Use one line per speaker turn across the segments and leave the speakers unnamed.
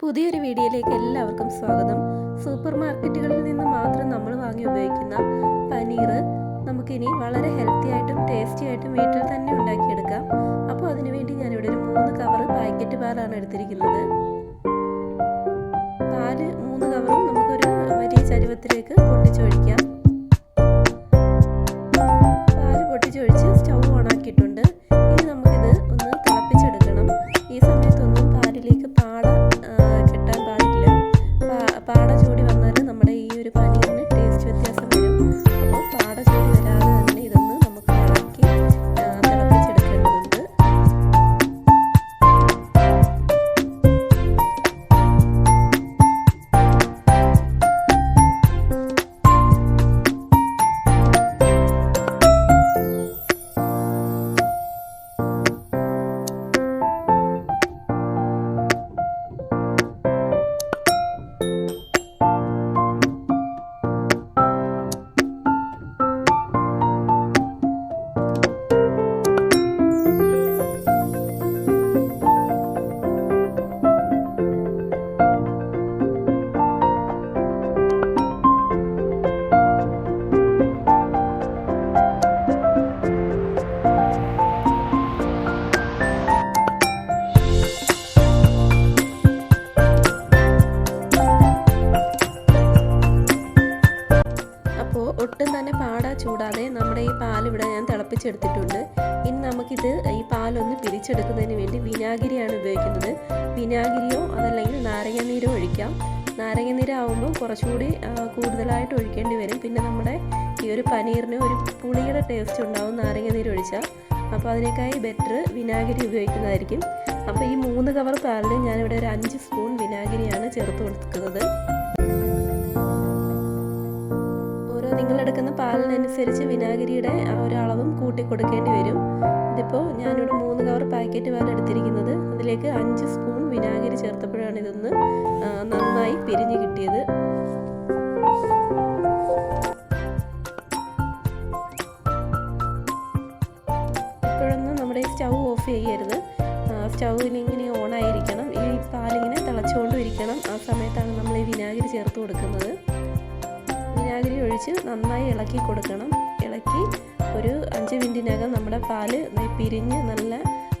പുതിയൊരു വീഡിയോയിലേക്ക് എല്ലാവർക്കും സ്വാഗതം. സൂപ്പർ മാർക്കറ്റുകളിൽ നിന്ന് മാത്രം നമ്മൾ വാങ്ങി ഉപയോഗിക്കുന്ന പനീർ നമുക്കിനി വളരെ ഹെൽത്തി ആയിട്ടും ടേസ്റ്റി ആയിട്ടും വീട്ടിൽ തന്നെ ഉണ്ടാക്കിയെടുക്കാം. അപ്പോൾ അതിനുവേണ്ടി ഞാനിവിടെ ഒരു മൂന്ന് കവർ പാക്കറ്റ് പാലാണ് എടുത്തിരിക്കുന്നത്. പാൽ മൂന്ന് കവറും നമുക്കൊരു വലിയ ചരുവത്തിലേക്ക് പൊട്ടിച്ചൊഴിക്കാം പാൽ പൊട്ടിച്ചൊഴിച്ച് സ്റ്റൗ ഓണാക്കിയിട്ടുണ്ട്. അപ്പോൾ ചൂടാതെ നമ്മുടെ ഈ പാൽ ഇവിടെ ഞാൻ തിളപ്പിച്ചെടുത്തിട്ടുണ്ട്. ഇനി നമുക്കിത് ഈ പാലൊന്ന് പിരിച്ചെടുക്കുന്നതിന് വേണ്ടി വിനാഗിരിയാണ് ഉപയോഗിക്കുന്നത്. വിനാഗിരിയോ അതല്ലെങ്കിൽ നാരങ്ങാനീരോ ഒഴിക്കാം. നാരങ്ങാനീര് ആവുമ്പോൾ കുറച്ചുകൂടി കൂടുതലായിട്ട് ഒഴിക്കേണ്ടി വരും. പിന്നെ നമ്മുടെ ഈ ഒരു പനീറിന് ഒരു പുളിയുടെ ടേസ്റ്റ് ഉണ്ടാവും നാരങ്ങാനീര് ഒഴിച്ചാൽ. അപ്പോൾ അതിനേക്കായി ബെറ്റർ വിനാഗിരി ഉപയോഗിക്കുന്നതായിരിക്കും. അപ്പോൾ ഈ മൂന്ന് കവർ പാലിൽ ഞാനിവിടെ ഒരു അഞ്ച് സ്പൂൺ വിനാഗിരിയാണ് ചേർത്ത് കൊടുക്കുന്നത്. നിങ്ങളെടുക്കുന്ന പാലിനനുസരിച്ച് വിനാഗിരിയുടെ ആ ഒരു അളവും കൂട്ടി കൊടുക്കേണ്ടി വരും. ഇതിപ്പോൾ ഞാനിവിടെ മൂന്ന് കവർ പാക്കറ്റ് പാൽ എടുത്തിരിക്കുന്നത്. അതിലേക്ക് അഞ്ച് സ്പൂൺ വിനാഗിരി ചേർത്തപ്പോഴാണ് ഇതൊന്ന് നന്നായി പിരിഞ്ഞ് കിട്ടിയത്. ഇപ്പോഴൊന്നും നമ്മുടെ സ്റ്റൗ ഓഫ് ചെയ്യരുത്. സ്റ്റൗവിന് ഇങ്ങനെ ഓണായിരിക്കണം ഈ പാലിങ്ങനെ തിളച്ചുകൊണ്ടും ഇരിക്കണം ആ സമയത്താണ് നമ്മൾ ഈ വിനാഗിരി ചേർത്ത് കൊടുക്കുന്നത്. നന്നായി ഇളക്കി കൊടുക്കണം. ഇളക്കി ഒരു അഞ്ച് മിനിറ്റിനകം നമ്മുടെ പാൽ പിരിഞ്ഞ് നല്ല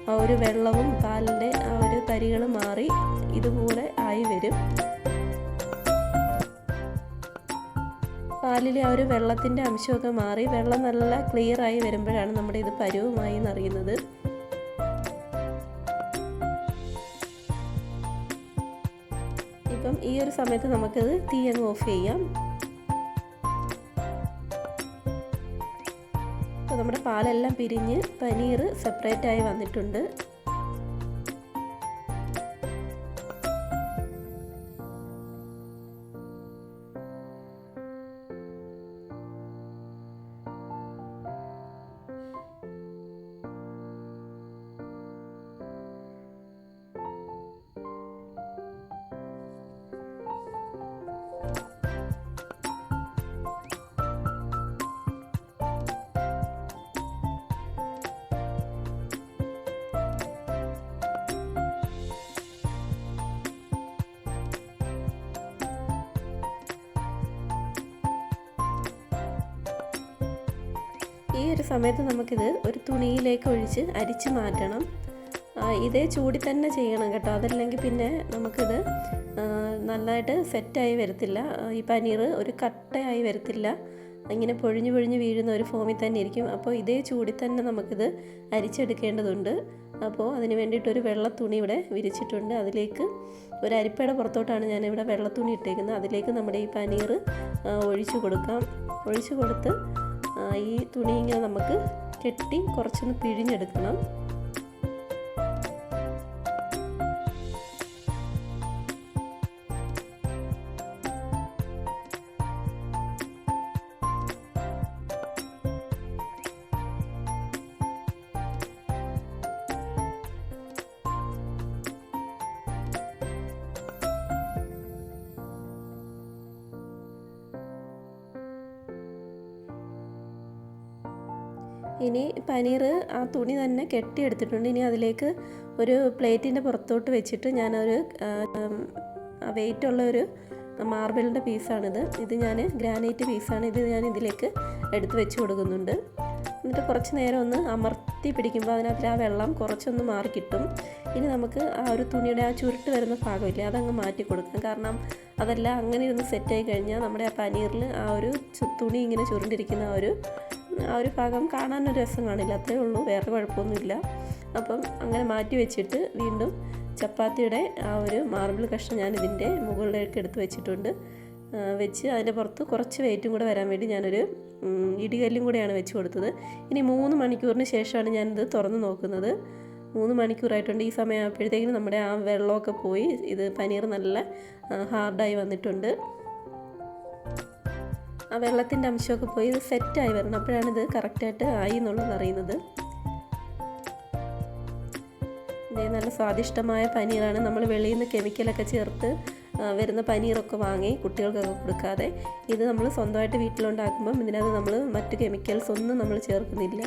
ആ ഒരു വെള്ളവും പാലിന്റെ ആ ഒരു തരികൾ മാറി ഇതുപോലെ ആയി വരും. പാലിലെ ആ ഒരു വെള്ളത്തിന്റെ അംശമൊക്കെ മാറി വെള്ളം നല്ല ക്ലിയർ ആയി വരുമ്പോഴാണ് നമ്മുടെ ഇത് പരുവമായി എന്നറിയുന്നത്. ഇപ്പം ഈ ഒരു സമയത്ത് നമുക്കത് തീ അങ്ങ് ഓഫ് ചെയ്യാം. നമ്മുടെ പാലെല്ലാം പിരിഞ്ഞ് പനീർ സെപ്പറേറ്റ് ആയി വന്നിട്ടുണ്ട്. ഒരു സമയത്ത് നമുക്കിത് ഒരു തുണിയിലേക്ക് ഒഴിച്ച് അരിച്ച് മാറ്റണം. ഇതേ ചൂടി തന്നെ ചെയ്യണം കേട്ടോ. അതല്ലെങ്കിൽ പിന്നെ നമുക്കിത് നന്നായിട്ട് സെറ്റായി വരത്തില്ല. ഈ പനീർ ഒരു കട്ടയായി വരത്തില്ല. ഇങ്ങനെ പൊഴിഞ്ഞു പൊഴിഞ്ഞ് വീഴുന്ന ഒരു ഫോമിൽ തന്നെ ഇരിക്കും. അപ്പോൾ ഇതേ ചൂടി തന്നെ നമുക്കിത് അരിച്ചെടുക്കേണ്ടതുണ്ട്. അപ്പോൾ അതിന് വേണ്ടിയിട്ട് ഒരു വെള്ള തുണി ഇവിടെ വിരിച്ചിട്ടുണ്ട്. അതിലേക്ക് ഒരു അരിപ്പയുടെ പുറത്തോട്ടാണ് ഞാനിവിടെ വെള്ള തുണി ഇട്ടേക്കുന്നത്. അതിലേക്ക് നമ്മുടെ ഈ പനീർ ഒഴിച്ചു കൊടുക്കാം. ഒഴിച്ചു കൊടുത്ത് ഈ തുണി ഇങ്ങനെ നമുക്ക് കെട്ടി കുറച്ചൊന്ന് പിഴിഞ്ഞെടുക്കണം. ഇനി പനീർ ആ തുണി തന്നെ കെട്ടിയെടുത്തിട്ടുണ്ട്. ഇനി അതിലേക്ക് ഒരു പ്ലേറ്റിന്റെ പുറത്തോട്ട് വെച്ചിട്ട് ഞാനൊരു വെയിറ്റുള്ള ഒരു മാർബിളിന്റെ പീസാണിത്. ഇത് ഞാൻ ഗ്രാനൈറ്റ് പീസാണ്. ഇത് ഞാൻ ഇതിലേക്ക് എടുത്ത് വെച്ച് കൊടുക്കുന്നുണ്ട്. എന്നിട്ട് കുറച്ച് നേരം ഒന്ന് അമർത്തി പിടിക്കുമ്പോൾ അതിനകത്ത് ആ വെള്ളം കുറച്ചൊന്ന് മാറി കിട്ടും. ഇനി നമുക്ക് ആ ഒരു തുണിയുടെ ആ ചുരുട്ട് വരുന്ന ഭാഗമില്ല അതങ്ങ് മാറ്റി കൊടുക്കണം. കാരണം അതെല്ലാം അങ്ങനെ ഇരുന്ന് സെറ്റായി കഴിഞ്ഞാൽ നമ്മുടെ ആ പനീറിൽ ആ ഒരു തുണി ഇങ്ങനെ ചുരുണ്ടിരിക്കുന്ന ആ ഒരു ആ ഒരു ഭാഗം കാണാനൊരു രസം കാണില്ല. അത്രേ ഉള്ളൂ. വേറെ കുഴപ്പമൊന്നുമില്ല. അപ്പം അങ്ങനെ മാറ്റി വെച്ചിട്ട് വീണ്ടും ചപ്പാത്തിയുടെ ആ ഒരു മാർബിൾ കഷ്ണം ഞാൻ ഇതിന്റെ മുകളിലേക്ക് എടുത്ത് വെച്ചിട്ടുണ്ട്. വെച്ച് അതിന്റെ പുറത്ത് കുറച്ച് വെയിറ്റും കൂടെ വരാൻ വേണ്ടി ഞാനൊരു ഇടികല്ലും കൂടെയാണ് വെച്ച് കൊടുത്തത്. ഇനി മൂന്ന് മണിക്കൂറിന് ശേഷമാണ് ഞാനിത് തുറന്ന് നോക്കുന്നത്. മൂന്ന് മണിക്കൂറായിട്ടുണ്ട്. ഈ സമയമാകുമ്പോഴത്തേക്കിനും നമ്മുടെ ആ വെള്ളമൊക്കെ പോയി. ഇത് പനീർ നല്ല ഹാർഡായി വന്നിട്ടുണ്ട്. ആ വെള്ളത്തിന്റെ അംശമൊക്കെ പോയി ഇത് സെറ്റായി വരണം. അപ്പോഴാണ് ഇത് കറക്റ്റായിട്ട് ആയി എന്നുള്ളത് അറിയുന്നത്. ഇതേ നല്ല സ്വാദിഷ്ടമായ പനീറാണ്. നമ്മൾ വെളിയിൽ നിന്ന് കെമിക്കലൊക്കെ ചേർത്ത് വരുന്ന പനീറൊക്കെ വാങ്ങി കുട്ടികൾക്കൊക്കെ കൊടുക്കാതെ ഇത് നമ്മൾ സ്വന്തമായിട്ട് വീട്ടിലുണ്ടാക്കുമ്പം ഇതിനകത്ത് നമ്മൾ മറ്റ് കെമിക്കൽസ് ഒന്നും നമ്മൾ ചേർക്കുന്നില്ല.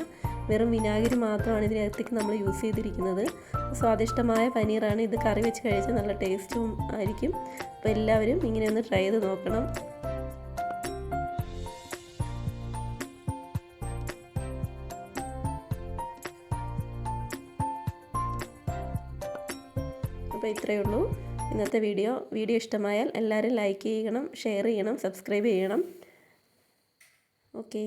വെറും വിനാഗിരി മാത്രമാണ് ഇതിനകത്തേക്ക് നമ്മൾ യൂസ് ചെയ്തിരിക്കുന്നത്. സ്വാദിഷ്ടമായ പനീറാണ്. ഇത് കറി വെച്ച് കഴിച്ചാൽ നല്ല ടേസ്റ്റും ആയിരിക്കും. അപ്പോൾ എല്ലാവരും ഇങ്ങനെ ഒന്ന് ട്രൈ ചെയ്ത് നോക്കണം. അപ്പോൾ ഇത്രയേ ഉള്ളൂ. ഇന്നത്തെ വീഡിയോ വീഡിയോ ഇഷ്ടമായാൽ എല്ലാവരും ലൈക്ക് ചെയ്യണം ഷെയർ ചെയ്യണം സബ്സ്ക്രൈബ് ചെയ്യണം. ഓക്കെ